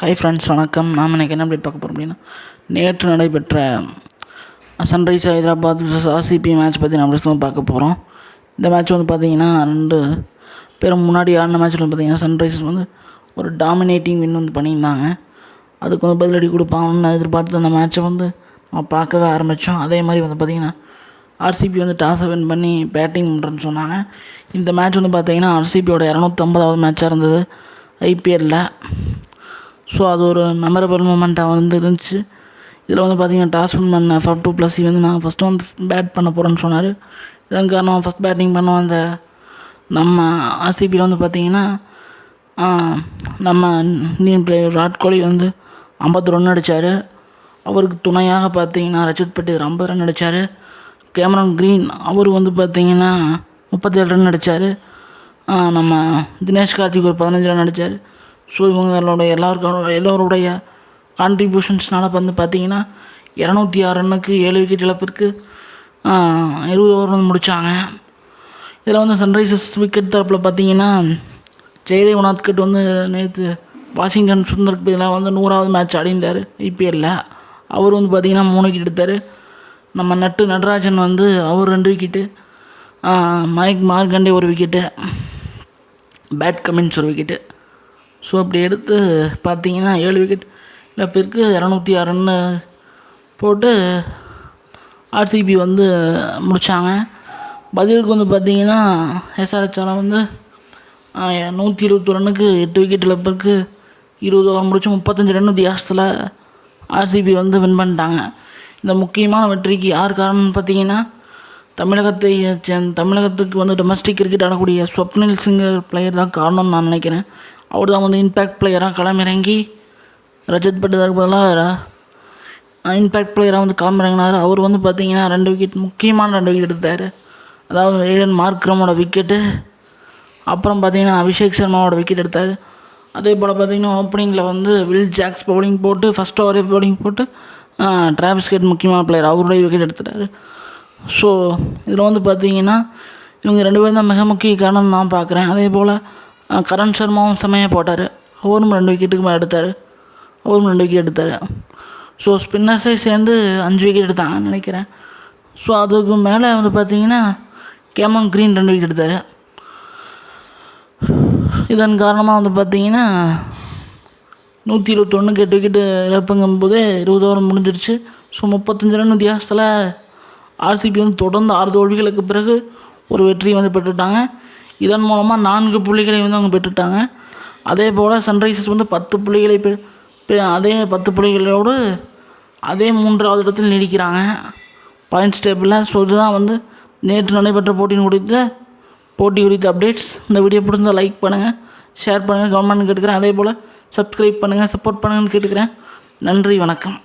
Hi friends வணக்கம். நாம் இன்றைக்கி என்ன அப்டேட் பார்க்க போகிறோம் அப்படின்னா நேற்று நடைபெற்ற சன்ரைஸ் ஹைதராபாத் ஆர்சிபி மேட்ச் பற்றி நம்ம தான் பார்க்க போகிறோம் இந்த மேட்ச் வந்து பார்த்திங்கன்னா ரெண்டு பேரும் முன்னாடி ஆடின மேட்ச்சில் வந்து பார்த்திங்கன்னா சன்ரைசர்ஸ் வந்து ஒரு டாமினேட்டிங் வின் வந்து பண்ணியிருந்தாங்க. அதுக்கு வந்து பதிலடி கொடுப்பாங்கன்னு எதிர்பார்த்து அந்த மேட்ச்சை வந்து நம்ம பார்க்கவே ஆரம்பித்தோம் அதே மாதிரி வந்து பார்த்திங்கன்னா ஆர்சிபி வந்து டாஸை வின் பண்ணி பேட்டிங் பண்ணுறேன்னு சொன்னாங்க. இந்த மேட்ச் வந்து பார்த்திங்கன்னா ஆர்சிபியோட இரநூத்தம்பதாவது மேட்சாக இருந்தது. ஐபிஎல்லில் ஸோ அது ஒரு மெமரபிள் மூமெண்ட்டாக வந்து இருந்துச்சு இதில் வந்து பார்த்திங்கன்னா டாஸ் பண்ண ஃபர் டூ ப்ளஸ் வந்து நான் ஃபஸ்ட்டு வந்து பேட் பண்ண போகிறேன்னு சொன்னார். இதன் காரணம் ஃபஸ்ட் பேட்டிங் பண்ண வந்த நம்ம ஆர்சிபியில் வந்து பார்த்திங்கன்னா நம்ம இந்தியன் பிளேயர் விராட் கோலி வந்து ஐம்பத்தி ரன் அடித்தார் அவருக்கு துணையாக பார்த்தீங்கன்னா ரஜித் பட்டேல் ஐம்பது ரன் அடித்தார் கேமரன் க்ரீன் அவர் வந்து பார்த்திங்கன்னா முப்பத்தேழு ரன் அடித்தார் நம்ம தினேஷ் கார்த்திக் ஒரு பதினஞ்சு ரன் அடித்தார் ஸோ இவங்களுடைய எல்லாருக்கும் எல்லோருடைய கான்ட்ரிபியூஷன்ஸ்னால் வந்து பார்த்திங்கன்னா இரநூத்தி ஆறு ரன்னுக்கு ஏழு விக்கெட் இழப்பிற்கு இருபது ஓவர் வந்து முடித்தாங்க இதில் வந்து சன்ரைசர்ஸ் விக்கெட் தரப்பில் பார்த்தீங்கன்னா ஜெயதேவ் நாத்கட் வந்து நேற்று வாஷிங்டன் சுந்தருக்கு பதிலாக வந்து நூறாவது மேட்ச் அடைந்தார் ஐபிஎல்லில் அவர் வந்து பார்த்திங்கன்னா மூணு விக்கெட் எடுத்தார். நம்ம நட்டு நடராஜன் வந்து அவர் ரெண்டு விக்கெட்டு மைக் மார்கண்டே ஒரு விக்கெட்டு பேட் கமின்ஸ் ஒரு விக்கெட்டு ஸோ அப்படி எடுத்து பார்த்தீங்கன்னா ஏழு விக்கெட் இழப்பிற்கு இரநூத்தி ஆறு ரன்னு போட்டு ஆர்சிபி வந்து முடித்தாங்க பதிலுக்கு வந்து பார்த்தீங்கன்னா எஸ்ஆர்ஹெச்ஆர் வந்து நூற்றி இருபத்தி ரன்னுக்கு எட்டு விக்கெட் இழப்பிற்கு இருபது ஓவர் முடிச்சு முப்பத்தஞ்சு ரன் வித்தியாசத்தில் ஆர்சிபி வந்து வின் பண்ணிட்டாங்க. இந்த முக்கியமான வெற்றிக்கு யார் காரணம்னு பார்த்தீங்கன்னா தமிழகத்தை தமிழகத்துக்கு வந்து டொமஸ்டிக் கிரிக்கெட் ஆடக்கூடிய ஸ்வப்னில் சிங்கர் பிளேயர் தான் காரணம்னு நான் நினைக்கிறேன். அவர் தான் வந்து இம்பேக்ட் பிளேயராக களமிறங்கி ரஜத் பட்டுதாருக்கு பதிலாக இம்பேக்ட் பிளேயராக வந்து களமிறங்கினார். அவர் வந்து பார்த்திங்கன்னா ரெண்டு விக்கெட் முக்கியமான ரெண்டு விக்கெட் எடுத்தார். அதாவது ஏழன் மார்க்ரமோட விக்கெட்டு அப்புறம் பார்த்திங்கன்னா அபிஷேக் சர்மாவோட விக்கெட் எடுத்தார். அதே போல் பார்த்திங்கன்னா ஓப்பனிங்கில் வந்து வில் ஜாக்ஸ் பவுலிங் போட்டு ஃபஸ்ட் ஓவரே பவுலிங் போட்டு டிராவிஸ் கேட் முக்கியமான பிளேயர் அவருடைய விக்கெட் எடுத்துட்டார். ஸோ இதில் வந்து பார்த்திங்கன்னா இவங்க ரெண்டு பேரும் தான் மிக முக்கிய காரணம் நான் பார்க்குறேன் அதே போல் கரண் சர்மாவும் செம்மையாக போட்டார். அவரும் ரெண்டு விக்கெட்டுக்கு மேலே எடுத்தார். அவரும் ரெண்டு விக்கெட் எடுத்தார். ஸோ ஸ்பின்னர்ஸே சேர்ந்து அஞ்சு விக்கெட் எடுத்தாங்கன்னு நினைக்கிறேன். ஸோ அதுக்கு மேலே வந்து பார்த்தீங்கன்னா கேமன் க்ரீன் ரெண்டு விக்கெட் எடுத்தார். இதன் காரணமாக வந்து பார்த்தீங்கன்னா நூற்றி இருபத்தொன்னுக்கு எட்டு விக்கெட்டு இழப்புங்கும் போதே இருபது ஓவர் முடிஞ்சிருச்சு. ஸோ முப்பத்தஞ்சு ரன் வித்தியாசத்தில் ஆர்சிபி வந்து தொடர்ந்து ஆறு தோல்விகளுக்கு பிறகு ஒரு வெற்றியை வந்து பெற்றுட்டாங்க. இதன் மூலமாக நான்கு புள்ளிகளை வந்து அவங்க பெற்றுட்டாங்க அதே போல் சன்ரைசர்ஸ் வந்து பத்து புள்ளிகளை பெ அதே பத்து புள்ளிகளோடு அதே மூன்றாவது இடத்தில் நீடிக்கிறாங்க. பாயிண்ட்ஸ் டேபிளில் ஸோ இதுதான் வந்து நேற்று நடைபெற்ற போட்டியின் குறித்த போட்டி குறித்த அப்டேட்ஸ் இந்த வீடியோ பிடிச்சிருந்தால் லைக் பண்ணுங்கள் ஷேர் பண்ணுங்கள் கவர்மெண்ட் கேட்டுக்கிறேன். அதே போல் சப்ஸ்கிரைப் பண்ணுங்கள் சப்போர்ட் பண்ணுங்கன்னு கேட்டுக்கிறேன். நன்றி வணக்கம்.